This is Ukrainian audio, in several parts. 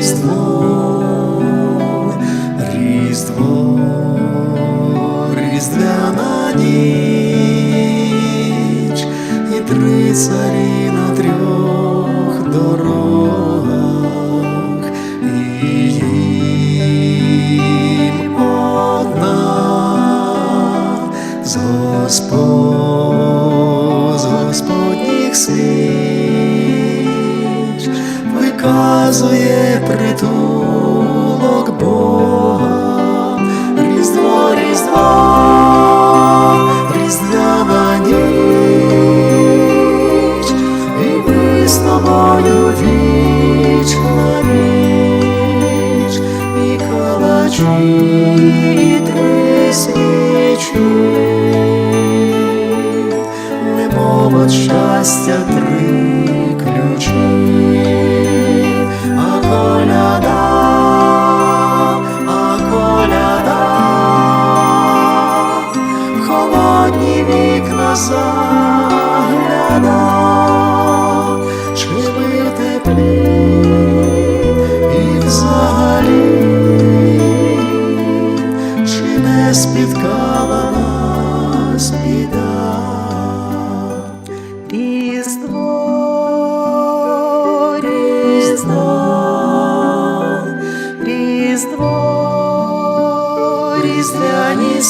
Різдво, Різдво, Різдвяна ніч, і три царі на трьох дорогах, tu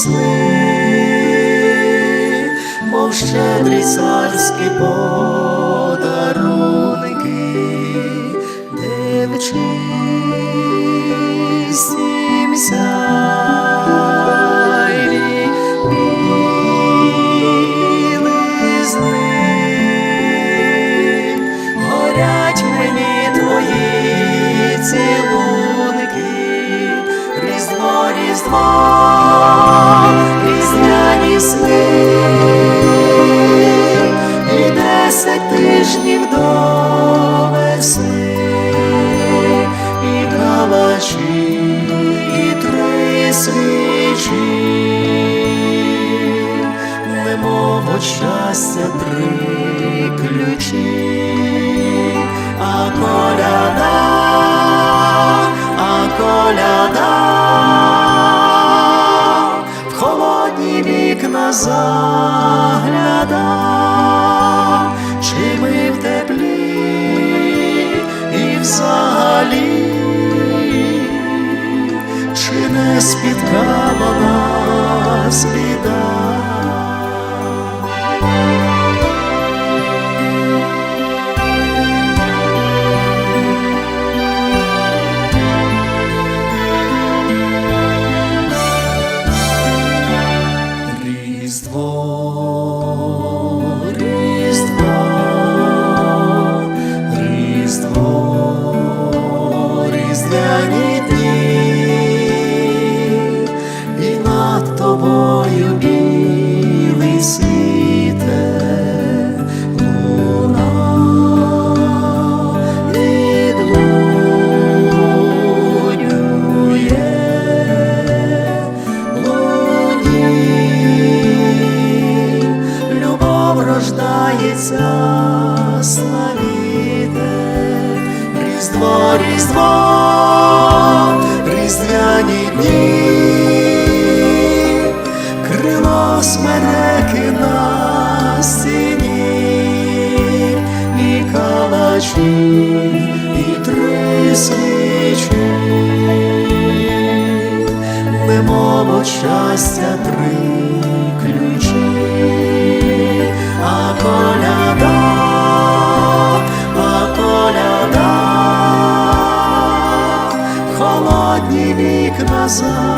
сни, мов щедрі царські подарунки, білизни, горять мені твої цілунки, Різдво, Різдво, Різдвяні сни, і десять тижнів до весни, і калачі, і три свічі. Немов от щастя три ключі, Різдво, Різдво, Різдвяні дні, крило смереки на стіні, і калачі, і три свічі немов щастя три коляда,